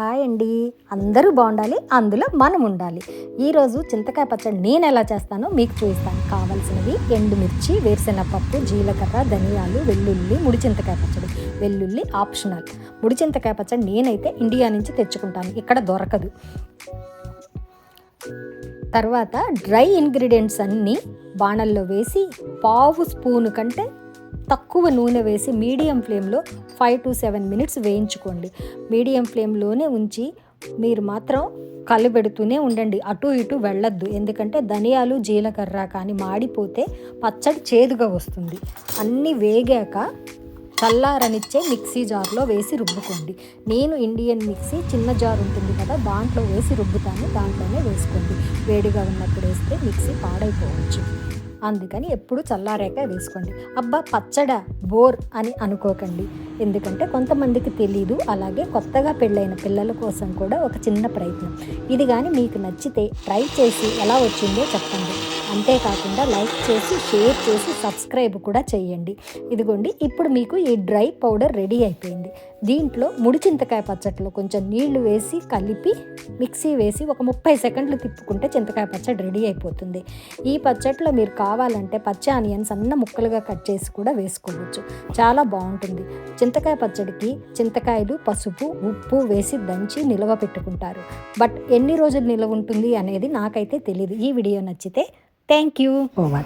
Hi అండి. అందరూ బాగుండాలి అందులో మనం ఉండాలి. ఈరోజు చింతకాయ పచ్చడి నేను ఎలా చేస్తానో మీకు చూపిస్తాను. కావాల్సినవి ఎండుమిర్చి వేరుశెనగపప్పు జీలకర్ర ధనియాలు వెల్లుల్లి ముడి చింతకాయ పచ్చడి. వెల్లుల్లి ఆప్షనల్. ముడి చింతకాయ పచ్చడి నేనైతే ఇండియా నుంచి తెచ్చుకుంటాను. ఇక్కడ దొరకదు. తర్వాత డ్రై ఇంగ్రీడియంట్స్ అన్నీ బాణల్లో వేసి పావు స్పూను కంటే తక్కువ నూనె వేసి మీడియం ఫ్లేమ్లో ఫైవ్ టు సెవెన్ మినిట్స్ వేయించుకోండి. మీడియం ఫ్లేమ్లోనే ఉంచి మీరు మాత్రం కలబెడుతూనే ఉండండి. అటు ఇటు వెళ్ళొద్దు. ఎందుకంటే ధనియాలు జీలకర్ర కానీ మాడిపోతే పచ్చడి చేదుగా వస్తుంది. అన్నీ వేగాక చల్లారనిచ్చే మిక్సీ జార్లో వేసి రుబ్బుకోండి. నేను ఇండియన్ మిక్సీ చిన్న జార్ ఉంటుంది కదా దాంట్లో వేసి రుబ్బుతాను. దాంట్లోనే వేసుకోండి. వేడిగా ఉన్నప్పుడు వేస్తే మిక్సీ పాడైపోవచ్చు. అందుకని ఎప్పుడు చల్లారాక వేసుకోండి. అబ్బా పచ్చడ బోర్ అని అనుకోకండి. ఎందుకంటే కొంతమందికి తెలీదు. అలాగే కొత్తగా పెళ్ళైన పిల్లల కోసం కూడా ఒక చిన్న ప్రయత్నం. ఇది కానీ మీకు నచ్చితే ట్రై చేసి ఎలా వచ్చిందో చెప్పండి. అంతేకాకుండా లైక్ చేసి షేర్ చేసి సబ్స్క్రైబ్ కూడా చేయండి ఇదిగోండి ఇప్పుడు మీకు ఈ డ్రై పౌడర్ రెడీ అయిపోయింది. దీంట్లో ముడి చింతకాయ పచ్చట్లో కొంచెం నీళ్ళు వేసి కలిపి మిక్సీ వేసి ఒక ముప్పై సెకండ్లు తిప్పుకుంటే చింతకాయ పచ్చడి రెడీ అయిపోతుంది. ఈ పచ్చట్లో మీరు కావాలంటే పచ్చి ఆనియన్స్ సన్న ముక్కలుగా కట్ చేసి కూడా వేసుకోవచ్చు. చాలా బాగుంటుంది. చింతకాయ పచ్చడికి చింతకాయలు పసుపు ఉప్పు వేసి దంచి నిల్వ పెట్టుకుంటారు. బట్ ఎన్ని రోజులు నిల్వ ఉంటుంది అనేది నాకైతే తెలియదు ఈ వీడియో నచ్చితే Thank you. Oh my.